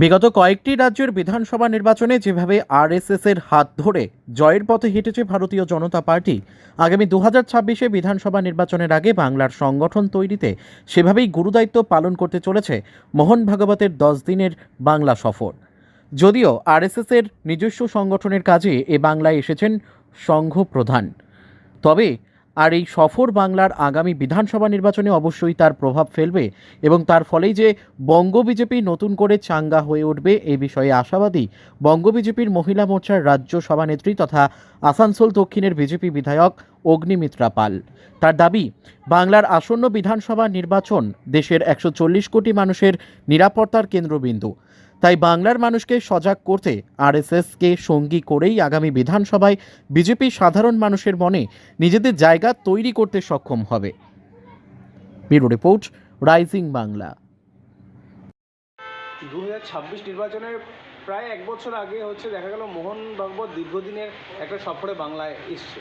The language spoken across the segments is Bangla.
বিগত কয়েকটি রাজ্যের বিধানসভা নির্বাচনে যেভাবে আরএসএস এর হাত ধরে জয়ের পথে হেঁটেছে ভারতীয় জনতা পার্টি, আগামী দু হাজার ছাব্বিশে বিধানসভা নির্বাচনের আগে বাংলার সংগঠন তৈরিতে সেভাবেই গুরুদায়িত্ব পালন করতে চলেছে মোহন ভাগবতের দশ দিনের বাংলা সফর। যদিও আরএসএস এর নিজস্ব সংগঠনের কাজে এ বাংলায় এসেছেন সংঘ প্রধান তবে আর এই সফর বাংলার আগামী বিধানসভা নির্বাচনে অবশ্যই তার প্রভাব ফেলবে এবং তার ফলেই যে বঙ্গ বিজেপি নতুন করে চাঙ্গা হয়ে উঠবে এই বিষয়ে আশাবাদী বঙ্গ বিজেপির মহিলা মোর্চার রাজ্য সভানেত্রী তথা আসানসোল দক্ষিণের বিজেপি বিধায়ক অগ্নিমিত্রা পাল। তার দাবি, বাংলার আসন্ন বিধানসভা নির্বাচন দেশের একশো চল্লিশ কোটি মানুষের নিরাপত্তার কেন্দ্রবিন্দু। তাই বাংলার মানুষকে সজাগ করতে আরএসএসকে সঙ্গী করেই আগামী বিধানসভায় বিজেপি সাধারণ মানুষের মনে নিজেদের জায়গা তৈরি করতে সক্ষম হবে। Bureau report, Rising Bangla. দু হাজার ছাব্বিশ নির্বাচনের প্রায় এক বছর আগে হচ্ছে দেখা গেল মোহন ভাগবত দীর্ঘদিনের একটা সফরে বাংলায় এসছে।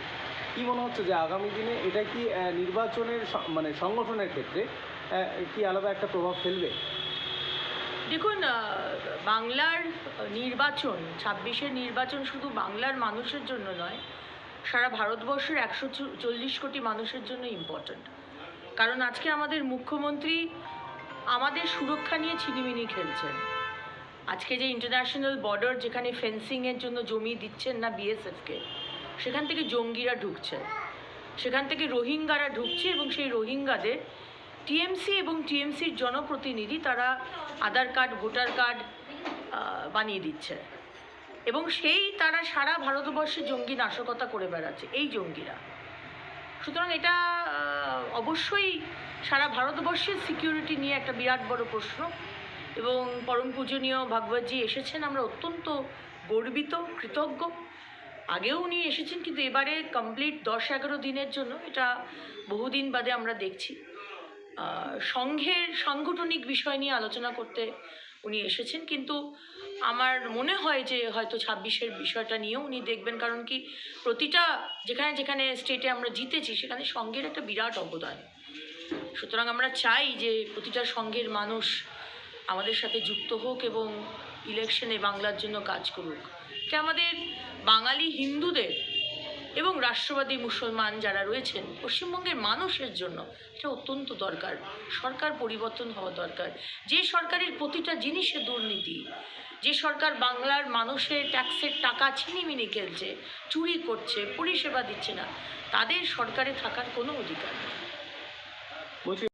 কি মনে হচ্ছে যে আগামী দিনে এটা কি নির্বাচনের মানে সংগঠনের ক্ষেত্রে কি আলাদা একটা প্রভাব ফেলবে? দেখুন বাংলার নির্বাচন, ছাব্বিশের নির্বাচন শুধু বাংলার মানুষের জন্য নয়, সারা ভারতবর্ষের একশো চল্লিশ কোটি মানুষের জন্য ইম্পর্ট্যান্ট কারণ আজকে আমাদের মুখ্যমন্ত্রী আমাদের সুরক্ষা নিয়ে ছিনিমিনি খেলছেন। আজকে যে ইন্টারন্যাশনাল বর্ডার যেখানে ফেন্সিংয়ের জন্য জমি দিচ্ছেন না বিএসএফকে সেখান থেকে জঙ্গিরা ঢুকছে। সেখান থেকে রোহিঙ্গারা ঢুকছে এবং সেই রোহিঙ্গাদের টিএমসি এবং টিএমসির জনপ্রতিনিধি তারা আধার কার্ড, ভোটার কার্ড বানিয়ে দিচ্ছে। এবং সেই তারা সারা ভারতবর্ষে জঙ্গি নাশকতা করে বেড়াচ্ছে, এই জঙ্গিরা। সুতরাং এটা অবশ্যই সারা ভারতবর্ষের সিকিউরিটি নিয়ে একটা বিরাট বড় প্রশ্ন। এবং পরম পূজনীয় ভাগবতজি এসেছেন, আমরা অত্যন্ত গর্বিত, কৃতজ্ঞ। আগেও উনি এসেছেন, কিন্তু এবারে কমপ্লিট দশ এগারো দিনের জন্য। এটা বহুদিন বাদে আমরা দেখছি। সংঘের সাংগঠনিক বিষয় নিয়ে আলোচনা করতে উনি এসেছেন। কিন্তু আমার মনে হয় যে হয়তো ছাব্বিশের বিষয়টা নিয়েও উনি দেখবেন, কারণ কি প্রতিটা যেখানে যেখানে স্টেটে আমরা জিতেছি, সেখানে সংঘের একটা বিরাট অবদান। সুতরাং আমরা চাই যে প্রতিটা সংঘের মানুষ আমাদের সাথে যুক্ত হোক এবং ইলেকশনে বাংলার জন্য কাজ করুক। এটা আমাদের বাঙালি হিন্দুদের রাষ্ট্রবাদী মুসলমান যারা রয়েছেন, পশ্চিমবঙ্গের মানুষের জন্য এটা অত্যন্ত দরকার। সরকার পরিবর্তন হওয়া দরকার। যে সরকারের প্রতিটা জিনিসে দুর্নীতি, যে সরকার বাংলার মানুষের ট্যাক্সের টাকা ছিনিমিনি খেলছে, চুরি করছে, পরিষেবা দিচ্ছে না, তাদের সরকারে থাকার কোনো অধিকার নেই।